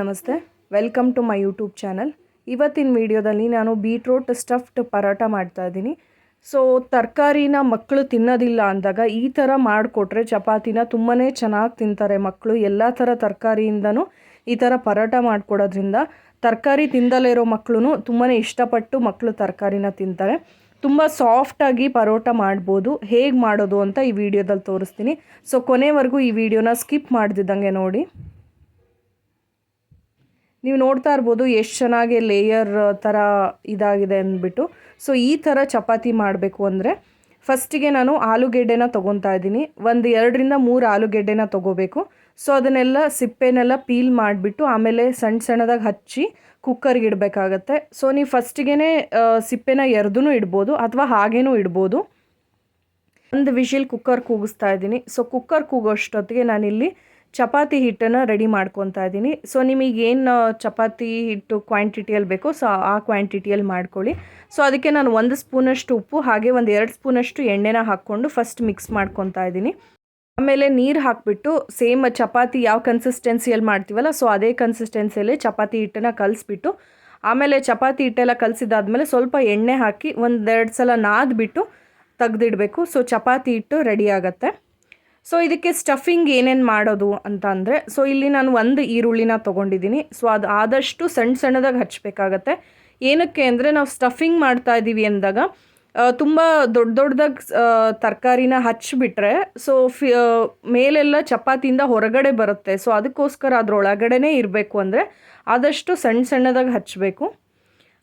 ನಮಸ್ತೆ. Welcome to my YouTube channel ಇವತ್ತಿನ ವಿಡಿಯೋದಲ್ಲಿ ನಾನು ಬೀಟ್ರೋಟ್ ಸ್ಟಫ್ಡ್ ಪರೋಟ ಮಾಡ್ತಾ ಇದ್ದೀನಿ. ಸೊ ತರಕಾರಿನ ಮಕ್ಕಳು ತಿನ್ನೋದಿಲ್ಲ ಅಂದಾಗ ಈ ಥರ ಮಾಡಿಕೊಟ್ರೆ ಚಪಾತಿನ ತುಂಬಾ ಚೆನ್ನಾಗಿ ತಿಂತಾರೆ ಮಕ್ಕಳು ಎಲ್ಲ ಥರ ತರಕಾರಿಯಿಂದನೂ ಈ ಥರ ಪರೋಟ ಮಾಡಿಕೊಡೋದ್ರಿಂದ ತರಕಾರಿ ತಿಂದಲೇ ಇರೋ ಮಕ್ಕಳು ತುಂಬಾ ಇಷ್ಟಪಟ್ಟು ಮಕ್ಕಳು ತರಕಾರಿನ ತಿಂತಾರೆ. ತುಂಬ ಸಾಫ್ಟಾಗಿ ಪರೋಟ ಮಾಡ್ಬೋದು. ಹೇಗೆ ಮಾಡೋದು ಅಂತ ಈ ವಿಡಿಯೋದಲ್ಲಿ ತೋರಿಸ್ತೀನಿ. ಸೊ ಕೊನೆವರೆಗೂ ಈ ವಿಡಿಯೋನ ಸ್ಕಿಪ್ ಮಾಡ್ದಿದ್ದಂಗೆ ನೋಡಿ. ನೀವು ನೋಡ್ತಾ ಇರ್ಬೋದು ಎಷ್ಟು ಚೆನ್ನಾಗಿ ಲೇಯರ್ ಥರ ಇದಾಗಿದೆ ಅಂದ್ಬಿಟ್ಟು. ಸೊ ಈ ಥರ ಚಪಾತಿ ಮಾಡಬೇಕು ಅಂದರೆ ಫಸ್ಟಿಗೆ ನಾನು ಆಲೂಗೆಡ್ಡೆನ ತೊಗೊತಾ ಇದ್ದೀನಿ. ಒಂದು ಎರಡರಿಂದ ಮೂರು ಆಲೂಗೆಡ್ಡೆನ ತೊಗೋಬೇಕು. ಸೊ ಅದನ್ನೆಲ್ಲ ಸಿಪ್ಪೆನೆಲ್ಲ ಪೀಲ್ ಮಾಡಿಬಿಟ್ಟು ಆಮೇಲೆ ಸಣ್ಣ ಸಣ್ಣದಾಗಿ ಹಚ್ಚಿ ಕುಕ್ಕರ್ಗೆ ಇಡಬೇಕಾಗತ್ತೆ. ಸೊ ನೀವು ಫಸ್ಟಿಗೆ ಸಿಪ್ಪೆನ ಎರ್ದೂ ಇಡ್ಬೋದು ಅಥವಾ ಹಾಗೇನೂ ಇಡ್ಬೋದು. ಒಂದು ವಿಷಿಲ್ ಕುಕ್ಕರ್ ಕೂಗಿಸ್ತಾ ಇದ್ದೀನಿ. ಸೊ ಕುಕ್ಕರ್ ಕೂಗೋಷ್ಟೊತ್ತಿಗೆ ನಾನಿಲ್ಲಿ ಚಪಾತಿ ಹಿಟ್ಟನ್ನು ರೆಡಿ ಮಾಡ್ಕೊತಾ ಇದ್ದೀನಿ. ಸೊ ನಿಮಗೇನು ಚಪಾತಿ ಹಿಟ್ಟು ಕ್ವಾಂಟಿಟಿಯಲ್ಲಿ ಬೇಕೋ, ಸೊ, ಆ ಕ್ವಾಂಟಿಟಿಯಲ್ಲಿ ಮಾಡ್ಕೊಳ್ಳಿ. ಸೊ ಅದಕ್ಕೆ ನಾನು ಒಂದು ಸ್ಪೂನಷ್ಟು ಉಪ್ಪು, ಹಾಗೆ ಒಂದು ಎರಡು ಸ್ಪೂನಷ್ಟು ಎಣ್ಣೆನ ಹಾಕ್ಕೊಂಡು ಫಸ್ಟ್ ಮಿಕ್ಸ್ ಮಾಡ್ಕೊತಾ ಇದ್ದೀನಿ. ಆಮೇಲೆ ನೀರು ಹಾಕಿಬಿಟ್ಟು ಸೇಮ್ ಚಪಾತಿ ಯಾವ ಕನ್ಸಿಸ್ಟೆನ್ಸಿಯಲ್ಲಿ ಮಾಡ್ತೀವಲ್ಲ, ಸೊ, ಅದೇ ಕನ್ಸಿಸ್ಟೆನ್ಸಿಯಲ್ಲಿ ಚಪಾತಿ ಹಿಟ್ಟನ್ನು ಕಲಿಸ್ಬಿಟ್ಟು, ಆಮೇಲೆ ಚಪಾತಿ ಹಿಟ್ಟೆಲ್ಲ ಕಲಸಿದಾದ್ಮೇಲೆ ಸ್ವಲ್ಪ ಎಣ್ಣೆ ಹಾಕಿ ಒಂದೆರಡು ಸಲ ನಾದ್ಬಿಟ್ಟು ತೆಗ್ದಿಡಬೇಕು. ಸೊ ಚಪಾತಿ ಹಿಟ್ಟು ರೆಡಿ ಆಗುತ್ತೆ. ಸೊ ಇದಕ್ಕೆ ಸ್ಟಫಿಂಗ್ ಏನೇನು ಮಾಡೋದು ಅಂತ ಅಂದರೆ ಸೊ ಇಲ್ಲಿ ನಾನು ಒಂದು ಈರುಳ್ಳಿನ ತೊಗೊಂಡಿದ್ದೀನಿ. ಸೊ ಅದು ಆದಷ್ಟು ಸಣ್ಣ ಸಣ್ಣದಾಗಿ ಹಚ್ಚಬೇಕಾಗತ್ತೆ ಏನಕ್ಕೆ ಅಂದರೆ, ನಾವು ಸ್ಟಫಿಂಗ್ ಮಾಡ್ತಾ ಇದ್ದೀವಿ ಅಂದಾಗ ತುಂಬ ದೊಡ್ಡ ದೊಡ್ಡದಾಗಿ ತರಕಾರಿನ ಹಚ್ಚಿಬಿಟ್ರೆ ಸೊ ಫಿ ಮೇಲೆಲ್ಲ ಚಪಾತಿಯಿಂದ ಹೊರಗಡೆ ಬರುತ್ತೆ. ಸೊ ಅದಕ್ಕೋಸ್ಕರ ಅದರೊಳಗಡೆನೇ ಇರಬೇಕು ಅಂದರೆ, ಆದಷ್ಟು ಸಣ್ಣ ಸಣ್ಣದಾಗಿ ಹಚ್ಚಬೇಕು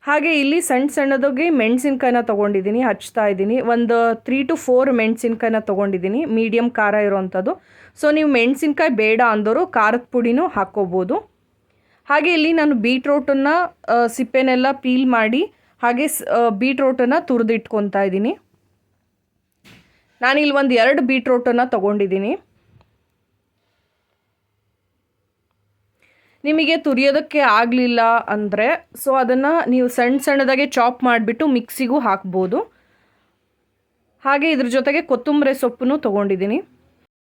ಹಾಗೆ ಇಲ್ಲಿ ಸಣ್ಣ ಸಣ್ಣದಾಗಿ ಮೆಣಸಿನ್ಕಾಯಿನ ತೊಗೊಂಡಿದ್ದೀನಿ, ಹಚ್ತಾ ಇದ್ದೀನಿ. ಒಂದು ತ್ರೀ ಟು ಫೋರ್ ಮೆಣಸಿನ್ಕಾಯಿನ ತೊಗೊಂಡಿದ್ದೀನಿ ಮೀಡಿಯಮ್ ಖಾರ ಇರೋವಂಥದ್ದು ಸೊ ನೀವು ಮೆಣಸಿನ್ಕಾಯಿ ಬೇಡ ಅಂದವರು ಖಾರದ ಪುಡಿನೂ ಹಾಕ್ಕೋಬೋದು. ಹಾಗೆ ಇಲ್ಲಿ ನಾನು ಬೀಟ್ರೋಟನ್ನು ಸಿಪ್ಪೆನೆಲ್ಲ ಪೀಲ್ ಮಾಡಿ, ಹಾಗೆ ಬೀಟ್ರೋಟನ್ನು ತುರಿದಿಟ್ಕೊತಾ ಇದ್ದೀನಿ. ನಾನಿಲ್ಲಿ ಒಂದು ಎರಡು ಬೀಟ್ರೋಟನ್ನು ತೊಗೊಂಡಿದ್ದೀನಿ. ನಿಮಗೆ ತುರಿಯೋದಕ್ಕೆ ಆಗಲಿಲ್ಲ ಅಂದರೆ ಸೊ ಅದನ್ನು ನೀವು ಸಣ್ಣ ಸಣ್ಣದಾಗೆ ಚಾಪ್ ಮಾಡಿಬಿಟ್ಟು ಮಿಕ್ಸಿಗೂ ಹಾಕ್ಬೋದು. ಹಾಗೆ ಇದ್ರ ಜೊತೆಗೆ ಕೊತ್ತಂಬರಿ ಸೊಪ್ಪನ್ನು ತೊಗೊಂಡಿದ್ದೀನಿ.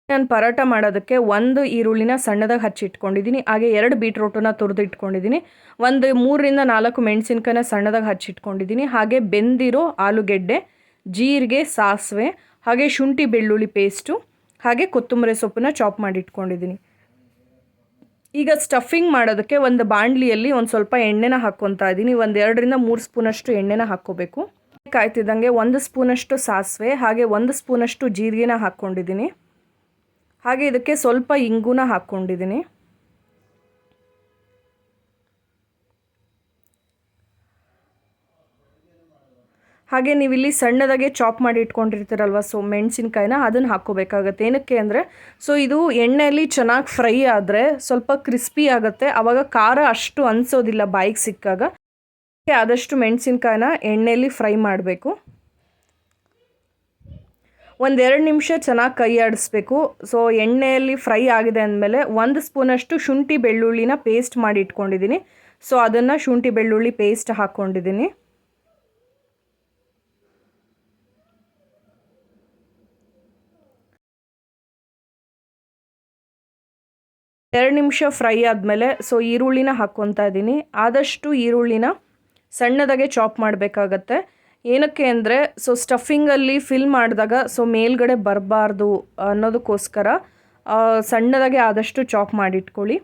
ನಾನು ಪರೋಟ ಮಾಡೋದಕ್ಕೆ ಒಂದು ಈರುಳ್ಳಿನ ಸಣ್ಣದಾಗಿ ಹಚ್ಚಿಟ್ಕೊಂಡಿದ್ದೀನಿ ಹಾಗೆ ಎರಡು ಬೀಟ್ರೋಟನ್ನ ತುರಿದು ಇಟ್ಕೊಂಡಿದ್ದೀನಿ. ಒಂದು ಮೂರರಿಂದ ನಾಲ್ಕು ಮೆಣಸಿನ್ಕಾಯಿನ ಸಣ್ಣದಾಗಿ ಹಚ್ಚಿಟ್ಕೊಂಡಿದ್ದೀನಿ ಹಾಗೆ ಬೆಂದಿರೋ ಆಲೂಗೆಡ್ಡೆ, ಜೀರಿಗೆ, ಸಾಸಿವೆ, ಹಾಗೆ ಶುಂಠಿ ಬೆಳ್ಳುಳ್ಳಿ ಪೇಸ್ಟು, ಹಾಗೆ ಕೊತ್ತಂಬರಿ ಸೊಪ್ಪನ್ನ ಚಾಪ್ ಮಾಡಿ ಇಟ್ಕೊಂಡಿದ್ದೀನಿ. ಈಗ ಸ್ಟಫಿಂಗ್ ಮಾಡೋದಕ್ಕೆ ಒಂದು ಬಾಣಲಿಯಲ್ಲಿ ಒಂದು ಸ್ವಲ್ಪ ಎಣ್ಣೆನ ಹಾಕ್ಕೊತಾ ಇದ್ದೀನಿ. ಒಂದು ಎರಡರಿಂದ ಮೂರು ಸ್ಪೂನಷ್ಟು ಎಣ್ಣೆನ ಹಾಕ್ಕೋಬೇಕು. ಕಾಯ್ತಿದ್ದಂಗೆ ಒಂದು ಸ್ಪೂನಷ್ಟು ಸಾಸಿವೆ, ಹಾಗೆ ಒಂದು ಸ್ಪೂನಷ್ಟು ಜೀರಿಗೆನ ಹಾಕ್ಕೊಂಡಿದ್ದೀನಿ. ಹಾಗೆ ಇದಕ್ಕೆ ಸ್ವಲ್ಪ ಇಂಗುನ ಹಾಕ್ಕೊಂಡಿದ್ದೀನಿ. ಹಾಗೆ ನೀವಿಲ್ಲಿ ಸಣ್ಣದಾಗೆ ಚಾಪ್ ಮಾಡಿ ಇಟ್ಕೊಂಡಿರ್ತೀರಲ್ವ? ಸೊ ಮೆಣಸಿನ್ಕಾಯಿನ ಅದನ್ನು ಹಾಕ್ಕೋಬೇಕಾಗತ್ತೆ. ಏನಕ್ಕೆ ಅಂದರೆ ಸೊ ಇದು ಎಣ್ಣೆಯಲ್ಲಿ ಚೆನ್ನಾಗಿ ಫ್ರೈ ಆದರೆ ಸ್ವಲ್ಪ ಕ್ರಿಸ್ಪಿ ಆಗುತ್ತೆ. ಆವಾಗ ಖಾರ ಅಷ್ಟು ಅನಿಸೋದಿಲ್ಲ ಬಾಯಿಗೆ ಸಿಕ್ಕಾಗ. ಆದಷ್ಟು ಮೆಣಸಿನ್ಕಾಯಿನ ಎಣ್ಣೆಯಲ್ಲಿ ಫ್ರೈ ಮಾಡಬೇಕು. ಒಂದೆರಡು ನಿಮಿಷ ಚೆನ್ನಾಗಿ ಕೈ ಆಡಿಸ್ಬೇಕು. ಸೊ ಎಣ್ಣೆಯಲ್ಲಿ ಫ್ರೈ ಆಗಿದೆ ಅಂದಮೇಲೆ ಒಂದು ಸ್ಪೂನಷ್ಟು ಶುಂಠಿ ಬೆಳ್ಳುಳ್ಳಿನ ಪೇಸ್ಟ್ ಮಾಡಿ ಇಟ್ಕೊಂಡಿದ್ದೀನಿ. ಸೊ ಅದನ್ನು ಶುಂಠಿ ಬೆಳ್ಳುಳ್ಳಿ ಪೇಸ್ಟ್ ಹಾಕ್ಕೊಂಡಿದ್ದೀನಿ ಎರಡು ನಿಮಿಷ ಫ್ರೈ ಆದಮೇಲೆ ಸೊ ಈರುಳ್ಳಿನ ಹಾಕ್ಕೊತಾ ಇದ್ದೀನಿ. ಆದಷ್ಟು ಈರುಳ್ಳಿನ ಸಣ್ಣದಾಗೆ ಚಾಪ್ ಮಾಡಬೇಕಾಗತ್ತೆ. ಏನಕ್ಕೆ ಅಂದರೆ, ಸೊ ಸ್ಟಫಿಂಗಲ್ಲಿ ಫಿಲ್ ಮಾಡಿದಾಗ ಸೊ ಮೇಲ್ಗಡೆ ಬರಬಾರ್ದು ಅನ್ನೋದಕ್ಕೋಸ್ಕರ ಸಣ್ಣದಾಗೆ ಆದಷ್ಟು ಚಾಪ್ ಮಾಡಿಟ್ಕೊಳ್ಳಿ.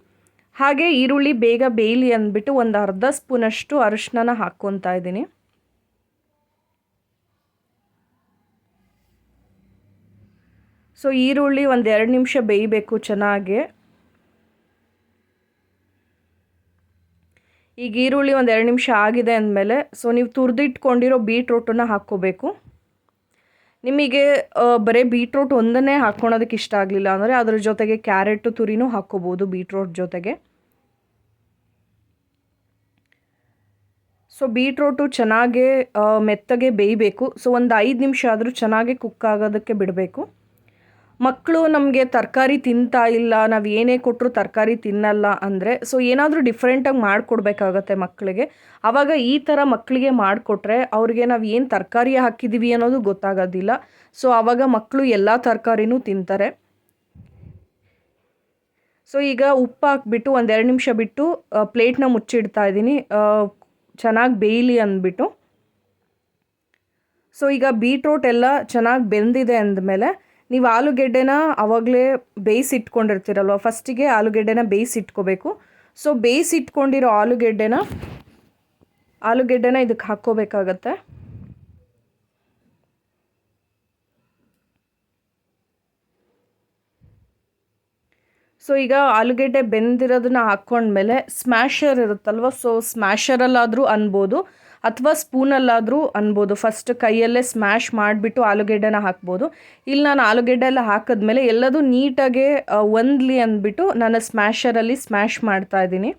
ಹಾಗೆ ಈರುಳ್ಳಿ ಬೇಗ ಬೇಯಲಿ ಅಂದ್ಬಿಟ್ಟು ಒಂದು ಅರ್ಧ ಸ್ಪೂನಷ್ಟು ಅರಿಶಿನ ಹಾಕ್ಕೊತಾ ಇದ್ದೀನಿ. ಸೊ ಈರುಳ್ಳಿ ಒಂದು ಎರಡು ನಿಮಿಷ ಬೇಯಬೇಕು ಚೆನ್ನಾಗಿ. ಈಗ ಈರುಳ್ಳಿ ಒಂದು ಎರಡು ನಿಮಿಷ ಆಗಿದೆ ಅಂದಮೇಲೆ ಸೊ ನೀವು ತುರಿದಿಟ್ಕೊಂಡಿರೋ ಬೀಟ್ರೋಟನ್ನು ಹಾಕ್ಕೋಬೇಕು. ನಿಮಗೆ ಬರೀ ಬೀಟ್ರೋಟ್ ಒಂದನ್ನೇ ಹಾಕ್ಕೊಳೋದಕ್ಕೆ ಇಷ್ಟ ಆಗಲಿಲ್ಲ ಅಂದರೆ ಅದ್ರ ಜೊತೆಗೆ ಕ್ಯಾರೆಟು, ತುರಿನೂ ಹಾಕ್ಕೋಬೋದು ಬೀಟ್ರೋಟ್ ಜೊತೆಗೆ. ಸೊ ಬೀಟ್ರೋಟು ಚೆನ್ನಾಗೆ ಮೆತ್ತಗೆ ಬೇಯಬೇಕು. ಸೊ ಒಂದು ಐದು ನಿಮಿಷ ಆದರೂ ಚೆನ್ನಾಗಿ ಕುಕ್ ಆಗೋದಕ್ಕೆ ಬಿಡಬೇಕು. ಮಕ್ಕಳು ನಮಗೆ ತರಕಾರಿ ತಿಂತಾ ಇಲ್ಲ, ನಾವು ಏನೇ ಕೊಟ್ಟರು ತರಕಾರಿ ತಿನ್ನಲ್ಲ ಅಂದರೆ ಸೊ ಏನಾದರೂ ಡಿಫ್ರೆಂಟಾಗಿ ಮಾಡಿಕೊಡ್ಬೇಕಾಗತ್ತೆ ಮಕ್ಕಳಿಗೆ ಆವಾಗ ಈ ಥರ ಮಕ್ಕಳಿಗೆ ಮಾಡಿಕೊಟ್ರೆ ಅವ್ರಿಗೆ ನಾವು ಏನು ತರಕಾರಿ ಹಾಕಿದ್ದೀವಿ ಅನ್ನೋದು ಗೊತ್ತಾಗೋದಿಲ್ಲ. ಸೊ ಆವಾಗ ಮಕ್ಕಳು ಎಲ್ಲ ತರಕಾರಿನೂ ತಿಂತಾರೆ. ಸೊ ಈಗ ಉಪ್ಪು ಹಾಕ್ಬಿಟ್ಟು ಒಂದೆರಡು ನಿಮಿಷ ಬಿಟ್ಟು ಪ್ಲೇಟ್ನ ಮುಚ್ಚಿಡ್ತಾ ಇದ್ದೀನಿ. ಚೆನ್ನಾಗಿ ಬೇಯಲಿ ಅಂದ್ಬಿಟ್ಟು. ಸೊ ಈಗ ಬೀಟ್ರೋಟ್ ಎಲ್ಲ ಚೆನ್ನಾಗಿ ಬೆಂದಿದೆ ಅಂದಮೇಲೆ ನೀವು ಆಲೂಗೆಡ್ಡೆನ ಆವಾಗಲೇ ಬೇಯಿಸಿಟ್ಕೊಂಡಿರ್ತೀರಲ್ವ ಫಸ್ಟಿಗೆ ಆಲೂಗೆಡ್ಡೆನ ಬೇಯಿಸಿಟ್ಕೋಬೇಕು ಸೊ ಬೇಯಿಸಿಟ್ಕೊಂಡಿರೋ ಆಲೂಗೆಡ್ಡೆನ ಆಲೂಗೆಡ್ಡೆನ ಇದಕ್ಕೆ ಹಾಕ್ಕೋಬೇಕಾಗತ್ತೆ. ಸೊ ಈಗ ಆಲೂಗೆಡ್ಡೆ ಬೆಂದಿರೋದನ್ನ ಹಾಕ್ಕೊಂಡ್ಮೇಲೆ ಸ್ಮ್ಯಾಷರ್ ಇರುತ್ತಲ್ವ? ಸೊ ಸ್ಮ್ಯಾಷರಲ್ಲಾದರೂ ಅನ್ಬೋದು. ಅಥವಾ ಸ್ಪೂನಲ್ಲಾದರೂ ಅನ್ಬೋದು. ಫಸ್ಟ್ ಕೈಯಲ್ಲೇ ಸ್ಮ್ಯಾಶ್ ಮಾಡಿಬಿಟ್ಟು ಆಲೂಗೆಡ್ಡೆನ ಹಾಕ್ಬೋದು. ಇಲ್ಲಿ ನಾನು ಆಲೂಗೆಡ್ಡೆ ಎಲ್ಲ ಹಾಕಿದ್ಮೇಲೆ ಎಲ್ಲದೂ ನೀಟಾಗಿ ಒಂದ್ಲಿ ಅಂದ್ಬಿಟ್ಟು ನಾನು ಸ್ಮ್ಯಾಶರಲ್ಲಿ ಸ್ಮ್ಯಾಶ್ ಮಾಡ್ತಾ ಇದ್ದೀನಿ.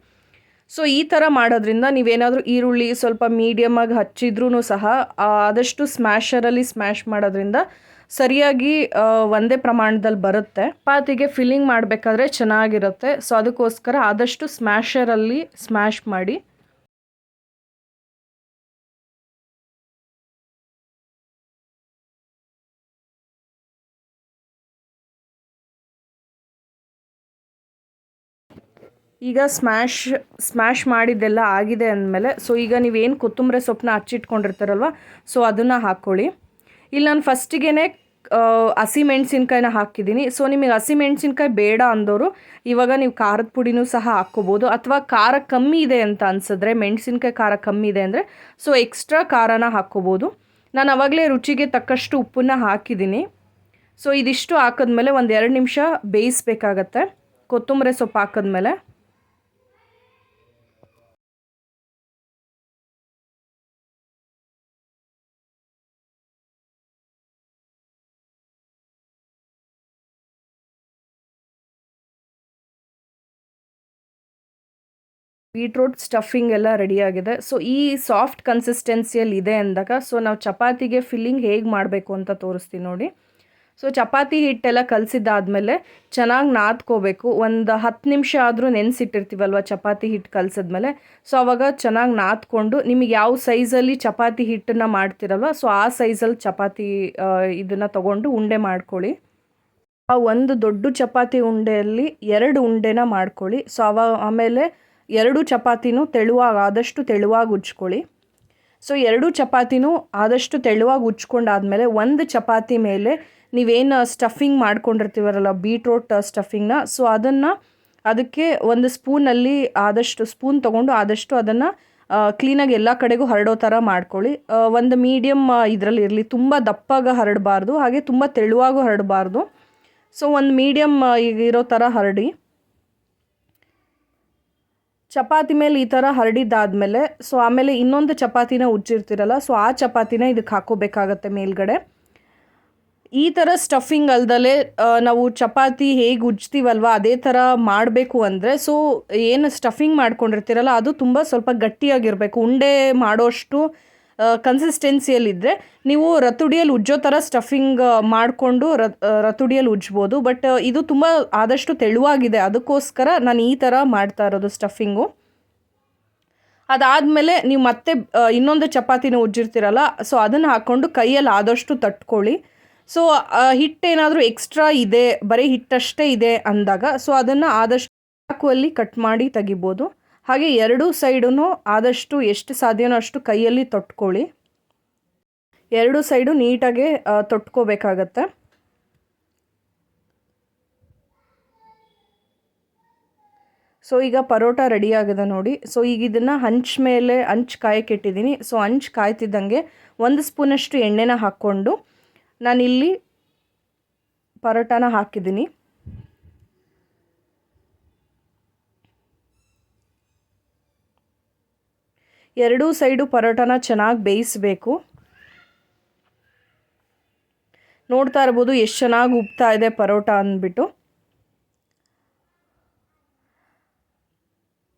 ಸೊ ಈ ಥರ ಮಾಡೋದ್ರಿಂದ ನೀವೇನಾದರೂ ಈರುಳ್ಳಿ ಸ್ವಲ್ಪ ಮೀಡಿಯಮಾಗಿ ಹಚ್ಚಿದ್ರೂ ಸಹ ಆದಷ್ಟು ಸ್ಮ್ಯಾಶರಲ್ಲಿ ಸ್ಮ್ಯಾಶ್ ಮಾಡೋದ್ರಿಂದ ಸರಿಯಾಗಿ ಒಂದೇ ಪ್ರಮಾಣದಲ್ಲಿ ಬರುತ್ತೆ. ಪಾತಿಗೆ ಫಿಲ್ಲಿಂಗ್ ಮಾಡಬೇಕಾದ್ರೆ ಚೆನ್ನಾಗಿರುತ್ತೆ. ಸೊ ಅದಕ್ಕೋಸ್ಕರ ಆದಷ್ಟು ಸ್ಮ್ಯಾಶರಲ್ಲಿ ಸ್ಮ್ಯಾಶ್ ಮಾಡಿ. ಈಗ ಸ್ಮ್ಯಾಶ್ ಸ್ಮ್ಯಾಶ್ ಮಾಡಿದ್ದೆಲ್ಲ ಆಗಿದೆ ಅಂದಮೇಲೆ ಸೊ ಈಗ ನೀವೇನು ಕೊತ್ತಂಬರಿ ಸೊಪ್ಪನ್ನ ಹಚ್ಚಿಟ್ಕೊಂಡಿರ್ತಾರಲ್ವ ಸೊ ಅದನ್ನು ಹಾಕ್ಕೊಳ್ಳಿ ಇಲ್ಲಿ ನಾನು ಫಸ್ಟಿಗೆ ಹಸಿ ಮೆಣಸಿನ್ಕಾಯಿನ ಹಾಕಿದ್ದೀನಿ. ಸೊ ನಿಮಗೆ ಹಸಿ ಮೆಣಸಿನ್ಕಾಯಿ ಬೇಡ ಅಂದವರು ಇವಾಗ ನೀವು ಖಾರದ ಪುಡಿನೂ ಸಹ ಹಾಕ್ಕೋಬೋದು. ಅಥವಾ ಖಾರ ಕಮ್ಮಿ ಇದೆ ಅಂತ ಅನ್ಸಿದ್ರೆ, ಮೆಣಸಿನ್ಕಾಯಿ ಖಾರ ಕಮ್ಮಿ ಇದೆ ಅಂದರೆ ಸೊ ಎಕ್ಸ್ಟ್ರಾ ಖಾರನ ಹಾಕ್ಕೋಬೋದು. ನಾನು ಅವಾಗಲೇ ರುಚಿಗೆ ತಕ್ಕಷ್ಟು ಉಪ್ಪನ್ನ ಹಾಕಿದ್ದೀನಿ. ಸೊ ಇದಿಷ್ಟು ಹಾಕಿದ್ಮೇಲೆ ಒಂದು ಎರಡು ನಿಮಿಷ ಬೇಯಿಸ್ಬೇಕಾಗತ್ತೆ. ಕೊತ್ತಂಬರಿ ಸೊಪ್ಪು ಹಾಕಿದ್ಮೇಲೆ. ಬೀಟ್ರೂಟ್ ಸ್ಟಫಿಂಗ್ ಎಲ್ಲ ರೆಡಿಯಾಗಿದೆ ಸೊ ಈ ಸಾಫ್ಟ್ ಕನ್ಸಿಸ್ಟೆನ್ಸಿಯಲ್ಲಿ ಇದೆ ಅಂದಾಗ ಸೊ ನಾವು ಚಪಾತಿಗೆ ಫಿಲ್ಲಿಂಗ್ ಹೇಗೆ ಮಾಡಬೇಕು ಅಂತ ತೋರಿಸ್ತೀನಿ ನೋಡಿ. ಸೊ ಚಪಾತಿ ಹಿಟ್ಟೆಲ್ಲ ಕಲಸಿದ್ದಾದಮೇಲೆ ಚೆನ್ನಾಗಿ ನಾದ್ಕೋಬೇಕು. ಒಂದು ಹತ್ತು ನಿಮಿಷ ಆದರೂ ನೆನೆಸಿಟ್ಟಿರ್ತೀವಲ್ವ ಚಪಾತಿ ಹಿಟ್ಟು ಕಲಸಿದ್ಮೇಲೆ? ಸೊ ಅವಾಗ ಚೆನ್ನಾಗಿ ನಾದ್ಕೊಂಡು ನಿಮಗೆ ಯಾವ ಸೈಜಲ್ಲಿ ಚಪಾತಿ ಹಿಟ್ಟನ್ನು ಮಾಡ್ತಿರಲ್ವ ಸೊ ಆ ಸೈಜಲ್ಲಿ ಚಪಾತಿ ಇದನ್ನು ತೊಗೊಂಡು ಉಂಡೆ ಮಾಡ್ಕೊಳ್ಳಿ. ಆ ಒಂದು ದೊಡ್ಡ ಚಪಾತಿ ಉಂಡೆಯಲ್ಲಿ ಎರಡು ಉಂಡೆನ ಮಾಡ್ಕೊಳ್ಳಿ. ಸೊ ಅವ ಆಮೇಲೆ ಎರಡು ಚಪಾತಿನೂ ತೆಳುವಾಗ, ಆದಷ್ಟು ತೆಳುವಾಗಿ ಉಜ್ಕೊಳ್ಳಿ. ಸೊ ಎರಡು ಚಪಾತಿನೂ ಆದಷ್ಟು ತೆಳುವಾಗಿ ಉಜ್ಕೊಂಡಾದಮೇಲೆ ಒಂದು ಚಪಾತಿ ಮೇಲೆ ನೀವೇನು ಸ್ಟಫಿಂಗ್ ಮಾಡ್ಕೊಂಡಿರ್ತೀವರಲ್ಲ ಬೀಟ್ರೋಟ್ ಸ್ಟಫಿಂಗ್ನ ಸೊ ಅದನ್ನು ಅದಕ್ಕೆ ಒಂದು ಸ್ಪೂನಲ್ಲಿ ಆದಷ್ಟು, ಸ್ಪೂನ್ ತೊಗೊಂಡು ಆದಷ್ಟು ಅದನ್ನು ಕ್ಲೀನಾಗಿ ಎಲ್ಲ ಕಡೆಗೂ ಹರಡೋ ಥರ ಮಾಡ್ಕೊಳ್ಳಿ. ಒಂದು ಮೀಡಿಯಮ್ ಇದರಲ್ಲಿ ಇರಲಿ, ತುಂಬ ದಪ್ಪಾಗ ಹರಡಬಾರ್ದು, ಹಾಗೆ ತುಂಬ ತೆಳುವಾಗೂ ಹರಡಬಾರ್ದು. ಸೊ ಒಂದು ಮೀಡಿಯಮ್ ಇರೋ ಥರ ಹರಡಿ. ಚಪಾತಿ ಮೇಲೆ ಈ ಥರ ಹರಡಿದ್ದಾದಮೇಲೆ ಸೊ ಆಮೇಲೆ ಇನ್ನೊಂದು ಚಪಾತಿನ ಉಜ್ಜಿರ್ತಿರಲ್ಲ ಸೊ ಆ ಚಪಾತಿನ ಇದಕ್ಕೆ ಹಾಕೋಬೇಕಾಗತ್ತೆ ಮೇಲ್ಗಡೆ. ಈ ಥರ ಸ್ಟಫಿಂಗ್ ಅಲ್ದಲೆ ನಾವು ಚಪಾತಿ ಹೇಗೆ ಉಜ್ತೀವಲ್ವ, ಅದೇ ಥರ ಮಾಡಬೇಕು ಅಂದರೆ ಸೊ ಏನು ಸ್ಟಫಿಂಗ್ ಮಾಡ್ಕೊಂಡಿರ್ತೀರಲ್ಲ, ಅದು ತುಂಬ ಸ್ವಲ್ಪ ಗಟ್ಟಿಯಾಗಿರಬೇಕು. ಉಂಡೆ ಮಾಡೋಷ್ಟು ಕನ್ಸಿಸ್ಟೆನ್ಸಿಯಲ್ಲಿದ್ದರೆ ನೀವು ರತುಡಿಯಲ್ಲಿ ಉಜ್ಜೋ ಥರ ಸ್ಟಫಿಂಗ್ ಮಾಡಿಕೊಂಡು ರತುಡಿಯಲ್ಲಿ ಉಜ್ಬೋದು. ಬಟ್ ಇದು ತುಂಬ ಆದಷ್ಟು ತೆಳುವಾಗಿದೆ. ಅದಕ್ಕೋಸ್ಕರ ನಾನು ಈ ಥರ ಮಾಡ್ತಾ ಇರೋದು ಸ್ಟಫಿಂಗು ಅದಾದಮೇಲೆ ನೀವು ಮತ್ತೆ ಇನ್ನೊಂದು ಚಪಾತಿನ ಉಜ್ಜಿರ್ತೀರಲ್ಲ ಸೊ ಅದನ್ನು ಹಾಕ್ಕೊಂಡು ಕೈಯಲ್ಲಿ ಆದಷ್ಟು ತಟ್ಕೊಳ್ಳಿ. ಸೊ ಹಿಟ್ಟೇನಾದರೂ ಎಕ್ಸ್ಟ್ರಾ ಇದೆ, ಬರೀ ಹಿಟ್ಟಷ್ಟೇ ಇದೆ ಅಂದಾಗ ಸೊ ಅದನ್ನು ಆದಷ್ಟು ಚಾಕುವಲ್ಲಿ ಕಟ್ ಮಾಡಿ ತೆಗಿಬೋದು. ಹಾಗೆ ಎರಡೂ ಸೈಡೂ ಆದಷ್ಟು ಎಷ್ಟು ಸಾಧ್ಯನೋ ಅಷ್ಟು ಕೈಯಲ್ಲಿ ತೊಟ್ಕೊಳ್ಳಿ. ಎರಡು ಸೈಡು ನೀಟಾಗಿ ತೊಟ್ಕೋಬೇಕಾಗತ್ತೆ. ಸೊ, ಈಗ ಪರೋಟ ರೆಡಿ ಆಗಿದೆ ನೋಡಿ. ಸೊ, ಈಗ ಇದನ್ನು ಹಂಚ್ ಮೇಲೆ, ಹಂಚ್ ಕಾಯಕ್ಕೆ ಇಟ್ಟಿದ್ದೀನಿ ಸೊ, ಹಂಚ್ ಕಾಯ್ತಿದ್ದಂಗೆ ಒಂದು ಸ್ಪೂನಷ್ಟು ಎಣ್ಣೆನ ಹಾಕ್ಕೊಂಡು ನಾನಿಲ್ಲಿ ಪರೋಟಾನ ಹಾಕಿದ್ದೀನಿ. ಎರಡೂ ಸೈಡು ಪರೋಟನ ಚೆನ್ನಾಗಿ ಬೇಯಿಸಬೇಕು. ನೋಡ್ತಾ ಇರ್ಬೋದು ಎಷ್ಟು ಚೆನ್ನಾಗಿ ಉಪ್ತಾ ಇದೆ ಪರೋಟ ಅಂದ್ಬಿಟ್ಟು.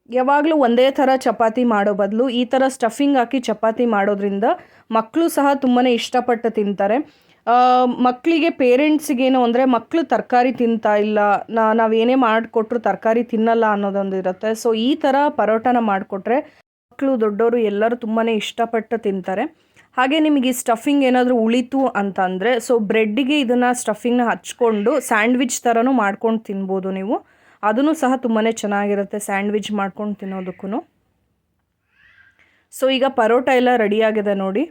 ಯಾವಾಗಲೂ ಒಂದೇ ಥರ ಚಪಾತಿ ಮಾಡೋ ಬದಲು ಈ ಥರ ಸ್ಟಫಿಂಗ್ ಹಾಕಿ ಚಪಾತಿ ಮಾಡೋದ್ರಿಂದ ಮಕ್ಕಳು ಸಹ ತುಂಬಾ ಇಷ್ಟಪಟ್ಟು ತಿಂತಾರೆ. ಮಕ್ಕಳಿಗೆ ಪೇರೆಂಟ್ಸಿಗೇನು ಅಂದರೆ ಮಕ್ಕಳು ತರಕಾರಿ ತಿಂತಾ ಇಲ್ಲ, ನಾ ನಾವೇನೇ ಮಾಡಿಕೊಟ್ರು ತರಕಾರಿ ತಿನ್ನಲ್ಲ ಅನ್ನೋದೊಂದು ಇರುತ್ತೆ ಸೊ ಈ ಥರ ಪರೋಟನ ಮಾಡಿಕೊಟ್ರೆ ಮಕ್ಕಳು ದೊಡ್ಡವರು ಎಲ್ಲರೂ ತುಂಬಾ ಇಷ್ಟಪಟ್ಟು ತಿಂತಾರೆ. ಹಾಗೆ ನಿಮಗೆ ಈ ಸ್ಟಫಿಂಗ್ ಏನಾದರೂ ಉಳಿತು ಅಂತ ಅಂದರೆ ಸೊ ಬ್ರೆಡ್ಡಿಗೆ ಇದನ್ನು ಸ್ಟಫಿಂಗ್ನ ಹಚ್ಕೊಂಡು ಸ್ಯಾಂಡ್ವಿಚ್ ಥರನೂ ಮಾಡ್ಕೊಂಡು ತಿನ್ಬೋದು ನೀವು. ಅದನ್ನು ಸಹ ತುಂಬಾ ಚೆನ್ನಾಗಿರುತ್ತೆ ಸ್ಯಾಂಡ್ವಿಚ್ ಮಾಡ್ಕೊಂಡು ತಿನ್ನೋದಕ್ಕೂ ಸೊ ಈಗ ಪರೋಟ ಎಲ್ಲ ರೆಡಿಯಾಗಿದೆ ನೋಡಿ.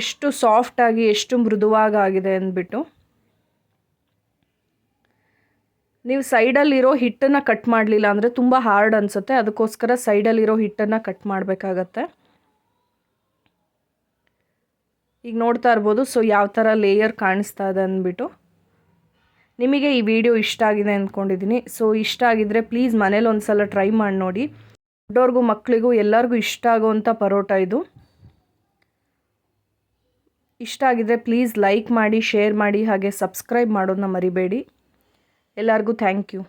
ಎಷ್ಟು ಸಾಫ್ಟಾಗಿ ಎಷ್ಟು ಮೃದುವಾಗಿ ಆಗಿದೆ ಅಂದ್ಬಿಟ್ಟು. ನೀವು ಸೈಡಲ್ಲಿರೋ ಹಿಟ್ಟನ್ನು ಕಟ್ ಮಾಡಲಿಲ್ಲ ಅಂದರೆ ತುಂಬ ಹಾರ್ಡ್ ಅನಿಸುತ್ತೆ. ಅದಕ್ಕೋಸ್ಕರ ಸೈಡಲ್ಲಿರೋ ಹಿಟ್ಟನ್ನು ಕಟ್ ಮಾಡಬೇಕಾಗತ್ತೆ. ಈಗ ನೋಡ್ತಾ ಇರ್ಬೋದು. ಸೊ ಯಾವ ಥರ ಲೇಯರ್ ಕಾಣಿಸ್ತಾ ಇದೆ ಅಂದ್ಬಿಟ್ಟು. ನಿಮಗೆ ಈ ವಿಡಿಯೋ ಇಷ್ಟ ಆಗಿದೆ ಅಂದ್ಕೊಂಡಿದ್ದೀನಿ ಸೊ ಇಷ್ಟ ಆಗಿದ್ದರೆ ಪ್ಲೀಸ್ ಮನೇಲಿ ಒಂದು ಸಲ ಟ್ರೈ ಮಾಡಿ ನೋಡಿ. ದೊಡ್ಡವ್ರಿಗೂ ಮಕ್ಕಳಿಗೂ ಎಲ್ಲರಿಗೂ ಇಷ್ಟ ಆಗೋವಂಥ ಪರೋಟ ಇದು. ಇಷ್ಟ ಆಗಿದ್ದರೆ ಪ್ಲೀಸ್ ಲೈಕ್ ಮಾಡಿ ಶೇರ್ ಮಾಡಿ, ಹಾಗೆ ಸಬ್ಸ್ಕ್ರೈಬ್ ಮಾಡೋದನ್ನ ಮರಿಬೇಡಿ. ಎಲ್ಲರಿಗೂ ಥ್ಯಾಂಕ್ ಯು